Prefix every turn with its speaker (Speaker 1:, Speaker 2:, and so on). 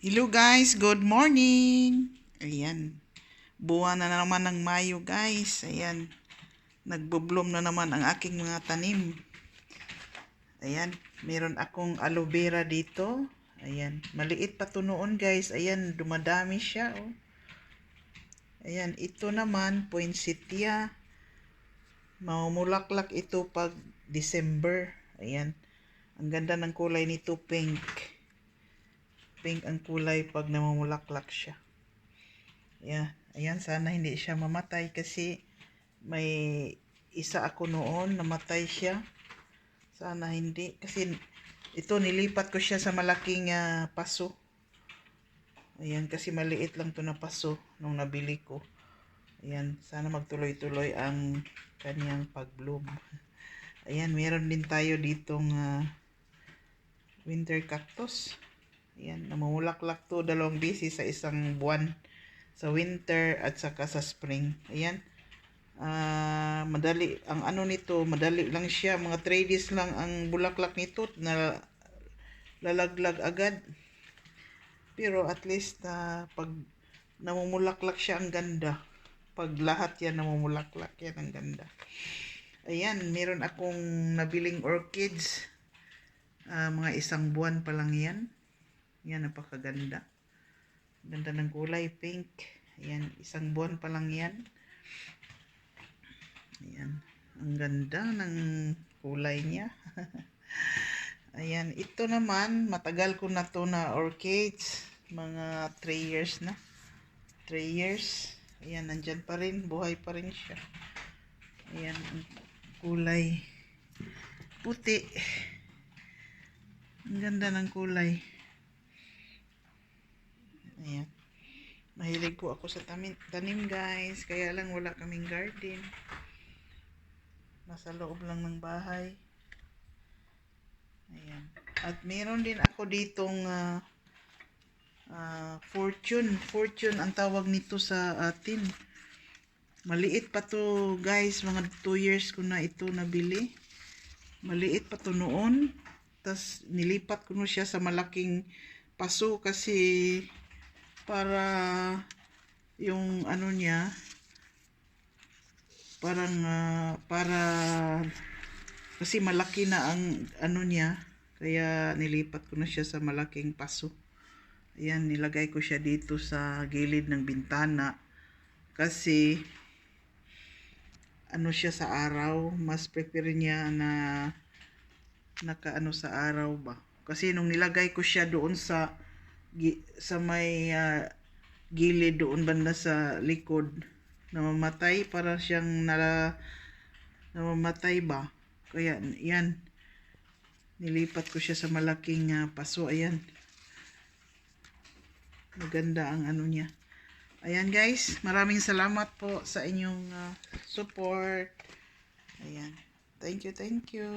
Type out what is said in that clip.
Speaker 1: Hello guys, good morning. Ayan. Buwan na naman ng Mayo guys. Ayan. Nagbo-bloom na naman ang aking mga tanim. Ayan. Meron akong aloe vera dito. Ayan. Maliit pa to noon guys. Ayan. Dumadami siya. Oh. Ayan. Ito naman, poinsettia. Mamulaklak ito pag December. Ayan. Ang ganda ng kulay nito, pink pink ang kulay pag namumulaklak siya. Yeah. Ayan, sana hindi siya mamatay kasi may isa ako noon, namatay siya. Sana hindi. Kasi ito, nilipat ko siya sa malaking ah, paso. Ayan, kasi maliit lang to na paso nung nabili ko. Ayan, sana magtuloy-tuloy ang kanyang pag-bloom. Ayan, meron din tayo ditong ah, winter cactus. Ayan, namumulaklak to dalawang beses sa isang buwan. Sa winter at saka sa spring. Ayan. Ah, madali ang ano nito, madali lang siya, mga 3 days lang ang bulaklak nito na lalaglag agad. Pero at least ah, pag namumulaklak siya ang ganda. Pag lahat yan namumulaklak yan ang ganda. Ayan, meron akong nabiling orchids. Ah, mga isang buwan pa lang yan. Yan, napakaganda. Ganda ng kulay, pink. Ayan, isang buwan pa lang yan. Ayan, ang ganda ng kulay niya. Ayan, ito naman, matagal ko na to na orchids. Mga 3 years na. 3 years. Ayan, nandyan pa rin. Buhay pa rin siya. Ayan, kulay puti. Ang ganda ng kulay. Ayan. Mahilig po ako sa tanim, tanim guys. Kaya lang wala kaming garden. Nasa loob lang ng bahay. Ayan. At meron din ako ditong ah, ah, fortune. Fortune ang tawag nito sa atin. Maliit pa to guys. Mga 2 years ko na ito nabili. Maliit pa to noon. Tapos nilipat ko na siya sa malaking paso kasi para yung ano niya parang ah, para kasi malaki na ang ano niya kaya nilipat ko na siya sa malaking paso. Ayan nilagay ko siya dito sa gilid ng bintana. Kasi ano siya sa araw mas prepare niya na nakaano sa araw ba. Kasi nung nilagay ko siya doon sa sa may ah, gilid doon banda sa likod. Namamatay para siyang nala namamatay ba? Kaya yan. Nilipat ko siya sa malaking ah, paso. Ayan. Maganda ang ano niya. Ayan guys. Maraming salamat po sa inyong ah, support. Ayan. Thank you thank you